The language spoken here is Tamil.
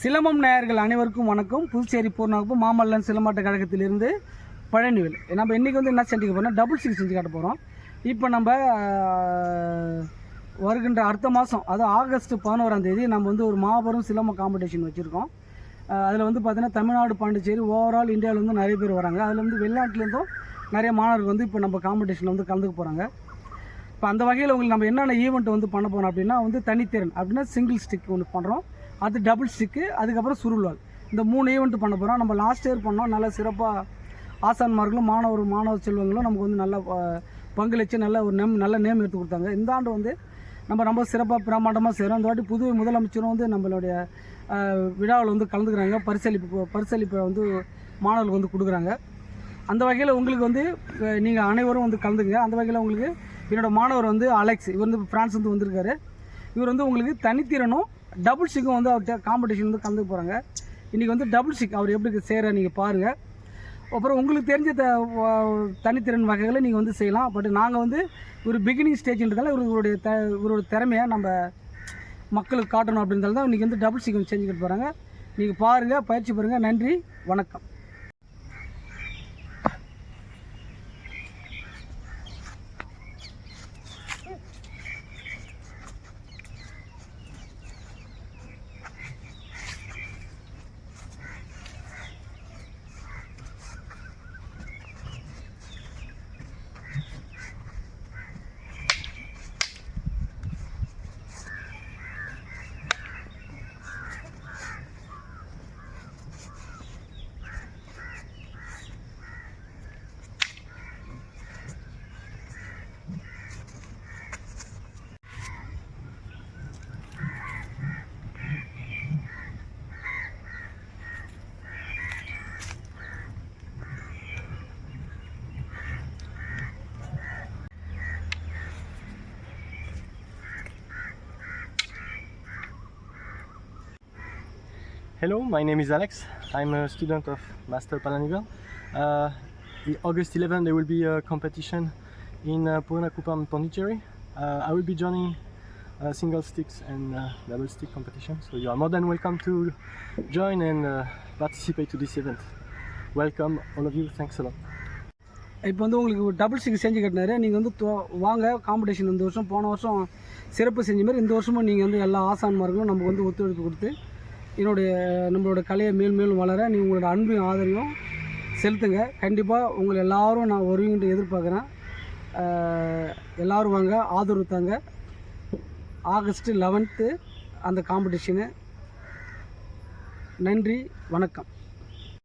சிலம்பம் நேயர்கள் அனைவருக்கும் வணக்கம். புதுச்சேரி பூர்ணாகப்பு மாமல்லன் சிலம்பாட்ட கழகத்திலிருந்து பழனிவேல். நம்ம இன்றைக்கி வந்து என்ன செஞ்சுக்க போகிறோம் டபுள் சிக்ஸ் செஞ்சு காட்ட போகிறோம் இப்போ நம்ம வருகின்ற அடுத்த மாதம் அது ஆகஸ்ட் பதினோராம் தேதி நம்ம வந்து ஒரு மாபெரும் சிலம்ப காம்படிஷன் வச்சுருக்கோம். அதில் வந்து பார்த்திங்கன்னா தமிழ்நாடு பாண்டிச்சேரி ஓவரால் இந்தியாவில் வந்து நிறைய பேர் வராங்க. அதில் வந்து வெளிநாட்டிலேருந்தும் நிறைய மாணவர்கள் வந்து இப்போ நம்ம காம்படிஷனில் வந்து கலந்துக்க போகிறாங்க இப்போ அந்த வகையில் உங்களுக்கு நம்ம என்னென்ன ஈவெண்ட் வந்து பண்ண போகிறோம் அப்படின்னா வந்து தனித்திறன் அப்படின்னா சிங்கிள் ஸ்டிக் ஒன்று பண்ணுறோம் அது டபுள் ஸ்டிக்கு அதுக்கப்புறம் சுருள்வாள். இந்த மூணு ஈவெண்ட் பண்ண போகிறோம் நம்ம லாஸ்ட் இயர் பண்ணோம். நல்லா சிறப்பாக ஆசான்மார்களும் மாணவர் மாணவ செல்வங்களும் நமக்கு வந்து நல்லா பங்களித்து பங்களிச்சு நல்ல ஒரு நேம் நல்ல நேம் எடுத்து கொடுத்தாங்க. இந்த ஆண்டு வந்து நம்ம ரொம்ப சிறப்பாக பிரமாண்டமாக செய்கிறோம் இந்த வாட்டி புது முதலமைச்சரும் வந்து நம்மளுடைய விழாவில் வந்து கலந்துக்கிறாங்க. பரிசளிப்பு பரிசளிப்பை வந்து மாணவர்களுக்கு வந்து கொடுக்குறாங்க. அந்த வகையில் உங்களுக்கு வந்து நீங்கள் அனைவரும் வந்து கலந்துங்க. அந்த வகையில் உங்களுக்கு என்னோட மாணவர் வந்து அலெக்ஸ். இவர் வந்து பிரான்ஸ் வந்து வந்திருக்காரு. இவர் வந்து உங்களுக்கு தனித்திறனும் டபுள் சிக்கும் வந்து அவர்கிட்ட காம்படிஷன் வந்து கலந்து போகிறாங்க இன்றைக்கி வந்து டபுள் சிக் அவர் எப்படி செய்கிற நீங்கள் பாருங்கள் அப்புறம் உங்களுக்கு தெரிஞ்ச த தனித்திறன் வகைகளை நீங்கள் வந்து செய்யலாம். பட் நாங்கள் வந்து ஒரு பிகினிங் ஸ்டேஜ்ன்றதால இவருடைய த இவரோட திறமையை நம்ம மக்களுக்கு காட்டணும் அப்படின்றதால தான் இன்றைக்கி வந்து டபுள் சிக்கம் செஞ்சுக்கிட்டு போகிறாங்க நீங்கள் பாருங்கள் பயிற்சி பாருங்கள் நன்றி வணக்கம். Hello, my name is Alex. I'm a student of Master Palanivel. Uh, in August 11, there will be a competition in uh, Purna Kupam, Pondicherry. Uh, I will be joining uh, single sticks and uh, double stick competition. So you are more than welcome to join and uh, participate to this event. Welcome, all of you. Thanks a lot. இப்போ வந்து உங்களுக்கு டபுள் சிக்ஸ் செஞ்சு கட்டினாரு நீங்கள் வந்து தொ- வாங்க காம்படிஷன் இந்த வருஷம் போன வருஷம் சிறப்பு செஞ்ச மாதிரி இந்த வருஷமும் நீங்கள் வந்து எல்லா ஆசான்மார்களும் நமக்கு வந்து ஒத்துழைப்பு கொடுத்து என்னுடைய நம்மளோட கலையை மேல் மேலும் வளர நீங்கள் உங்களோட அன்பையும் ஆதரவையும் செலுத்துங்க. கண்டிப்பாக உங்களை எல்லோரும் நான் வருவீங்கன்ட்டு எதிர்பார்க்குறேன். எல்லோரும் வாங்க ஆதரவு தாங்க. ஆகஸ்ட் லெவன்த்து அந்த காம்படிஷனு நன்றி வணக்கம்.